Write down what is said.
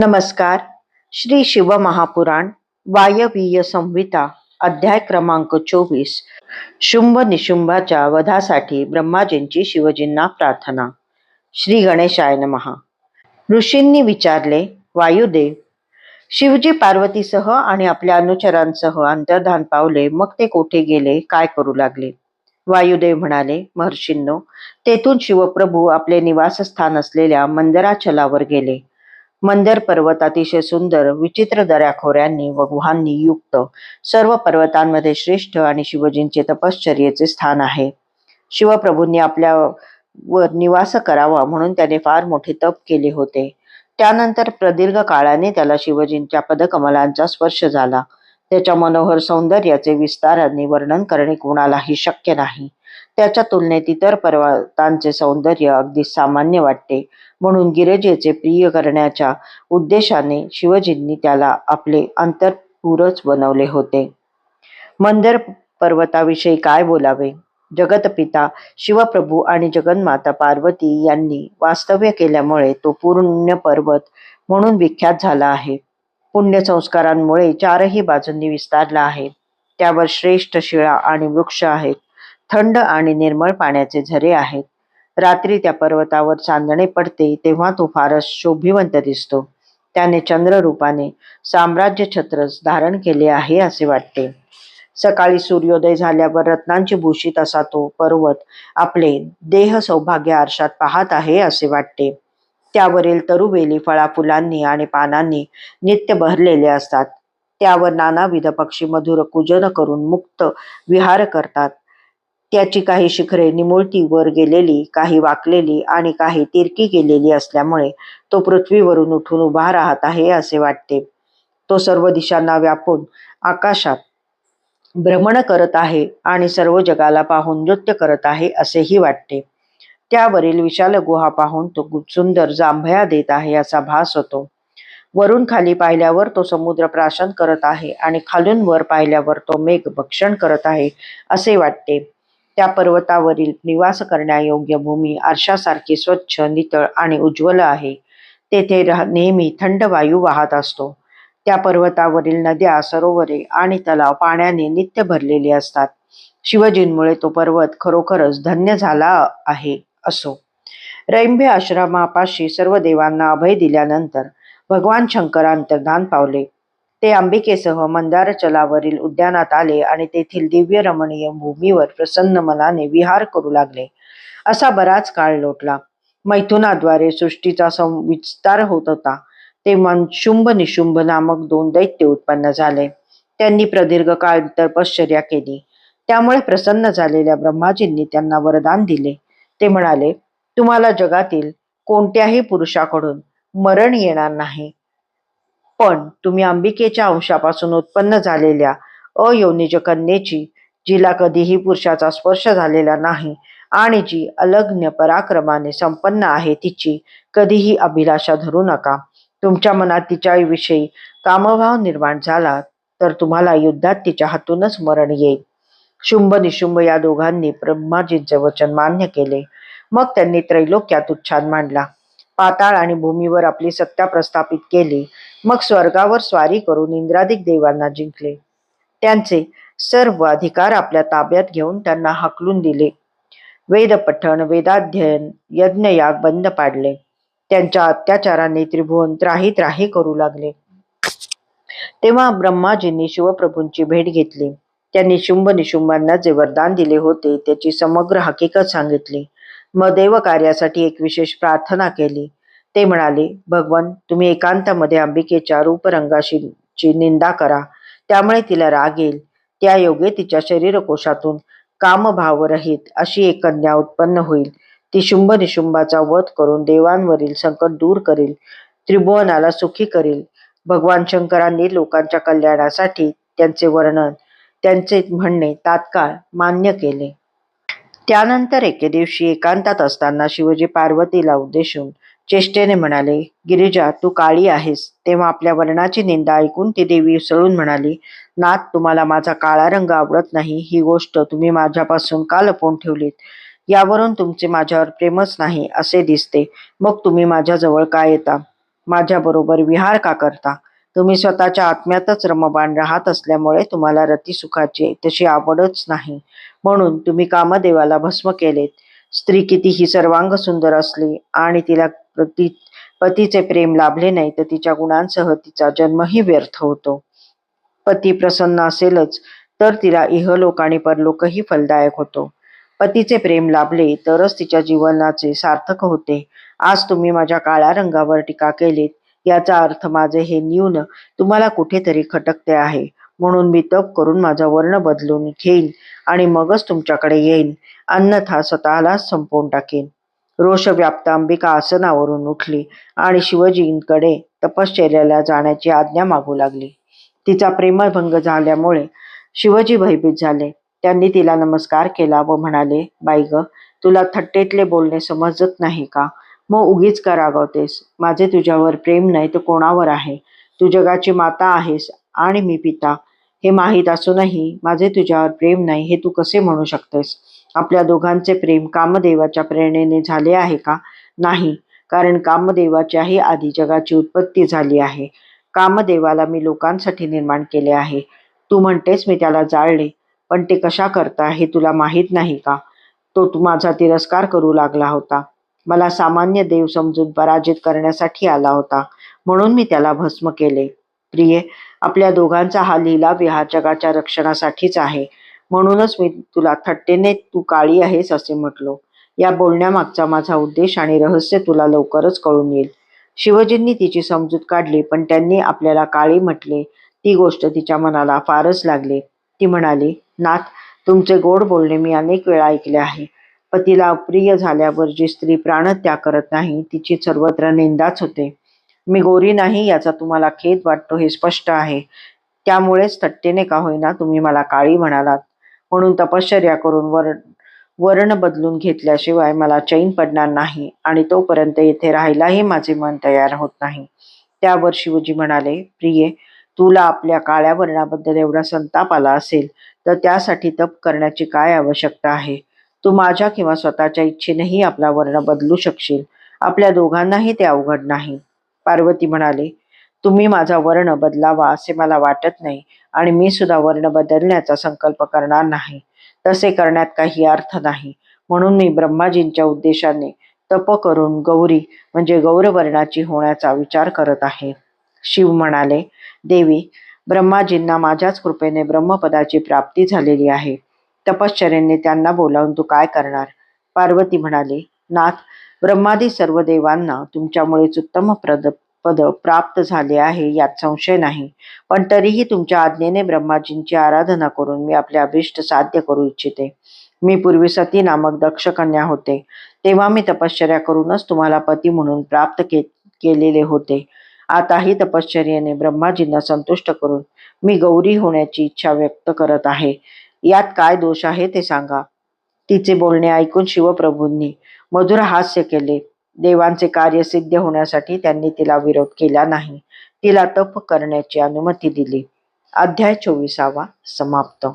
नमस्कार. श्री शिवमहापुराण वायवीय संहिता अध्याय क्रमांक चोवीस. शुंभ निशुंभाच्या वधासाठी ब्रह्माजींची शिवजींना प्रार्थना. श्री गणेशाय नमहा ऋषींनी विचारले वायुदेव शिवजी पार्वतीसह आणि आपल्या अनुचरांसह अंतर्धान पावले मग ते कोठे गेले काय करू लागले? वायुदेव म्हणाले महर्षींनो तेथून शिवप्रभू आपले निवासस्थान असलेल्या मंदराचलावर गेले. मंदर पर्वत अतिशय सुंदर विचित्र दऱ्याखोऱ्यांनी व गुहांनी युक्त सर्व पर्वतांमध्ये श्रेष्ठ आणि शिवजींचे तपश्चर्येचे स्थान आहे. शिवप्रभूंनी आपल्या वर निवास करावा म्हणून त्याने फार मोठे तप केले होते. त्यानंतर प्रदीर्घ काळाने त्याला शिवजींच्या पदकमलांचा स्पर्श झाला. त्याच्या मनोहर सौंदर्याचे विस्ताराने वर्णन करणे कोणालाही शक्य नाही. त्याच्या तुलनेत इतर पर्वतांचे सौंदर्य अगदी सामान्य वाटते. म्हणून गिरजेचे प्रिय करण्याच्या उद्देशाने शिवजींनी त्याला आपले अंतरपूरच बनवले होते. मंदर पर्वताविषयी काय बोलावे? जगतपिता शिवप्रभू आणि जगन्माता पार्वती यांनी वास्तव्य केल्यामुळे तो पूर्ण पर्वत म्हणून विख्यात झाला आहे. पुण्य संस्कारांमुळे चारही बाजूंनी विस्तारला आहे. त्यावर श्रेष्ठ शिळा आणि वृक्ष आहेत. थंड आणि निर्मळ पाण्याचे झरे आहेत. रात्री त्या पर्वतावर चांदणे पडते तेव्हा तो फारच शोभिवंत दिसतो. त्याने चंद्ररूपाने साम्राज्य छत्रच धारण केले आहे असे वाटते. सकाळी सूर्योदय झाल्यावर रत्नांची भूषित असा तो पर्वत आपले देह सौभाग्य आरशात पाहत आहे असे वाटते. त्यावरील तरुवेली फळाफुलांनी आणि पानांनी नित्य बहरलेले असतात. त्यावर नानाविध पक्षी मधुर कुजन करून मुक्त विहार करतात. त्याची काही शिखरे निमुळती वर गेलेली काही वाकलेली आणि काही तिरकी गेलेली असल्यामुळे तो पृथ्वीवरून उठून उभा राहत आहे असे वाटते. तो सर्व दिशांना व्यापून आकाशात भ्रमण करत आहे आणि सर्व जगाला पाहून नृत्य करत आहे असेही वाटते. त्यावरील विशाल गुहा पाहून तो सुंदर जांभया देत आहे असा भास होतो. वरून खाली पाहिल्यावर तो समुद्र प्राशन करत आहे आणि खालून वर पाहिल्यावर तो मेघ भक्षण करत आहे असे वाटते. त्या पर्वतावरील निवास करण्यायोग्य भूमी आरशासारखी स्वच्छ नितळ आणि उज्ज्वल आहे. तेथे नेहमी थंड वायू वाहत असतो. त्या पर्वतावरील नद्या सरोवरे आणि तलाव पाण्याने नित्य भरलेले असतात. शिवजींमुळे तो पर्वत खरोखरच धन्य झाला आहे. असो. रैंभे आश्रमापाशी सर्व देवांना अभय दिल्यानंतर भगवान शंकर अंतर्धान पावले. ते अंबिकेसह मंदारचलावरील उद्यानात आले आणि तेथील दिव्य रमणीय भूमीवर प्रसन्न मनाने विहार करू लागले. असा बराच काळ लोटला. मैथुनाद्वारे सृष्टीचा सं विस्तार होत होता. तेव्हा शुंभ निशुंभ नामक दोन दैत्य उत्पन्न झाले. त्यांनी प्रदीर्घ काळ तपश्चर्या केली. त्यामुळे प्रसन्न झालेल्या ब्रह्माजींनी त्यांना वरदान दिले. ते म्हणाले तुम्हाला जगातील कोणत्याही पुरुषाकडून मरण येणार नाही. पण तुम्ही अंबिकेच्या अंशापासून उत्पन्न झालेल्या अयोनिज कन्येची जिला कधीही पुरुषाचा स्पर्श झालेला नाही आणि जी अलग्न पराक्रमाने संपन्न आहे तिची कधीही अभिलाषा धरू नका. तुमच्या मनात तिच्याविषयी कामभाव निर्माण झाला तर तुम्हाला युद्धात तिच्या हातूनच मरण येईल. शुंभ निशुंभ या दोघांनी ब्रह्माजींचे वचन मान्य केले. मग त्यांनी त्रैलोक्यात उच्छाद मांडला. पाताळ आणि भूमीवर आपली सत्ता प्रस्थापित केली. मग स्वर्गावर स्वारी करून इंद्रादिक देवांना जिंकले. त्यांचे सर्व अधिकार आपल्या ताब्यात घेऊन त्यांना हकलून दिले. वेद पठण वेदाध्ययन यज्ञयाग बंद पाडले. त्यांच्या अत्याचाराने त्रिभुवन त्राही त्राही करू लागले. तेव्हा ब्रह्माजींनी शिवप्रभूंची भेट घेतली. त्यांनी शुंभ निशुंभांना जे वरदान दिले होते त्याची समग्र हकीकत सांगितली. मग देव कार्यासाठी एक विशेष प्रार्थना केली. ते म्हणाले भगवान तुम्ही एकांतामध्ये अंबिकेच्या रूपरंगाशी ची निंदा करा. त्यामुळे तिला राग येईल. त्या योगे तिच्या शरीरकोशातून कामभावरहित अशी एक कन्या उत्पन्न होईल. ती शुंभ निशुंभाचा वध करून देवांवरील संकट दूर करेल त्रिभुवनाला सुखी करेल. भगवान शंकरांनी लोकांच्या कल्याणासाठी त्यांचे वर्णन त्यांचे म्हणणे तात्काळ मान्य केले. त्यानंतर एके दिवशी एकांतात असताना शिवजी पार्वतीला उद्देशून चेष्टेने म्हणाले गिरिजा तू काळी आहेस. तेव्हा आपल्या वर्णाची निंदा ऐकून ती देवी उसळून म्हणाली नाथ तुम्हाला माझा काळा रंग आवडत नाही. ही गोष्ट तुम्ही माझ्यापासून का लपवून ठेवलीत? यावरून तुमचे माझ्यावर प्रेमच नाही असे दिसते. मग तुम्ही माझ्याजवळ का येता? माझ्याबरोबर विहार का करता? तुम्ही स्वतःच्या आत्म्यातच रमबाण राहत असल्यामुळे तुम्हाला रतिसुखाची तशी आवडच नाही. म्हणून तुम्ही कामदेवाला भस्म केलेत. स्त्री कितीही सर्वांग सुंदर असली आणि तिला पती पतीचे प्रेम लाभले नाही तर तिच्या गुणांसह तिचा जन्मही व्यर्थ होतो. पती प्रसन्न असेलच तर तिला इहलोक आणि परलोकही फलदायक होतो. पतीचे प्रेम लाभले तरच तिच्या जीवनाचे सार्थक होते. आज तुम्ही माझ्या काळ्या रंगावर टीका केलीत. याचा अर्थ माझे हे न्यून तुम्हाला कुठेतरी खटकते आहे. म्हणून मी तप करून माझा वर्ण बदलून घेईन आणि मगच तुमच्याकडे येईन. अन्यथा स्वतःलाच संपवून टाकेन. रोषव्याप्त अंबिका आसनावरून उठली आणि शिवजींकडे तपश्चर्याला जाण्याची आज्ञा मागू लागली. तिचा प्रेमभंग झाल्यामुळे शिवजी भयभीत झाले. त्यांनी तिला नमस्कार केला व म्हणाले बाई ग तुला थट्टेतले बोलणे समजत नाही का? मग उगीच का रागवतेस माझे तुझ्यावर प्रेम नाही तर कोणावर आहे? तू जगाची माता आहेस आणि मी पिता. हे माहीत असूनही माझे तुझ्यावर प्रेम नाही हे तू कसे म्हणू शकतेस? आपल्या दोघांचे प्रेम कामदेवाच्या प्रेरणेने झाले आहे का? नाही कारण कामदेवाच्याही आधी जगाची उत्पत्ती झाली आहे. कामदेवाला मी लोकांसाठी निर्माण केले आहे. तू म्हणतेस मी त्याला जाळले पण ते कशा करता हे तुला माहीत नाही का? तो तू माझा तिरस्कार करू लागला होता. मला सामान्य देव समजून पराजित करण्यासाठी आला होता. म्हणून मी त्याला भस्म केले. प्रिये आपल्या दोघांचा हा लीला विहार जगाच्या रक्षणासाठीच आहे. म्हणूनच मी तुला थट्टेने तू काळी आहेस असे म्हटलो. या बोलण्यामागचा माझा उद्देश आणि रहस्य तुला लवकरच कळून येईल. शिवजींनी तिची समजूत काढली पण त्यांनी आपल्याला काळी म्हटले. ती गोष्ट तिच्या मनाला फारच लागली. ती म्हणाली नाथ तुमचे गोड बोलणे मी अनेक वेळा ऐकले आहे. पतीला अप्रिय झाल्यावर जी स्त्री प्राणत्याग करत नाही तिची सर्वत्र निंदाच होते. मी गोरी नाही याचा तुम्हाला खेद वाटतो हे स्पष्ट आहे. त्यामुळेच थट्टेने का होईना तुम्ही मला काळी म्हणालात. म्हणून तपश्चर्या करून वर्ण वर्ण बदलून घेतल्याशिवाय मला चैन पडणार नाही आणि तोपर्यंत येथे राहायलाही माझे मन तयार होत नाही. त्यावर शिवजी म्हणाले प्रिये तुला आपल्या काळ्या वर्णाबद्दल एवढा संताप आला असेल तर त्यासाठी तप करण्याची काय आवश्यकता आहे? तू माझ्या किंवा स्वतःच्या इच्छेनेही आपला वर्ण बदलू शकशील. आपल्या दोघांनाही ते अवघड नाही. पार्वती म्हणाले तुम्ही माझा वर्ण बदलावा असे मला वाटत नाही आणि मी सुद्धा वर्ण बदलण्याचा संकल्प करणार नाही. तसे करण्यात काही अर्थ नाही. म्हणून मी ब्रह्माजींच्या उद्देशाने तप करून गौरी म्हणजे गौरवर्णाची होण्याचा विचार करत आहे. शिव म्हणाले देवी ब्रह्माजींना माझ्याच कृपेने ब्रह्मपदाची प्राप्ती झालेली आहे. तपश्चर्याने त्यांना बोलावून तू काय करणार? पार्वती म्हणाले नाथ ब्रह्मादी सर्व देवांना तुमच्यामुळेच उत्तम प्रद पद प्राप्त झाले आहे यात संशय नाही. पण तरीही तुमच्या आज्ञेने ब्रह्माजींची आराधना करून मी आपले अभिष्ट साध्य करू इच्छिते. मी पूर्वी सती नामक दक्ष कन्या होते. तेव्हा मी तपश्चर्या करूनच तुम्हाला पती म्हणून प्राप्त के केलेले होते. आताही तपश्चर्याने ब्रह्माजींना संतुष्ट करून मी गौरी होण्याची इच्छा व्यक्त करत आहे. यात काय दोष आहे ते सांगा. तिचे बोलणे ऐकून शिवप्रभूंनी मधुर हास्य केले. देवांचे कार्य सिद्ध होण्यासाठी त्यांनी तिला विरोध केला नाही. तिला तप करण्याची अनुमती दिली. अध्याय चोवीसावा समाप्त.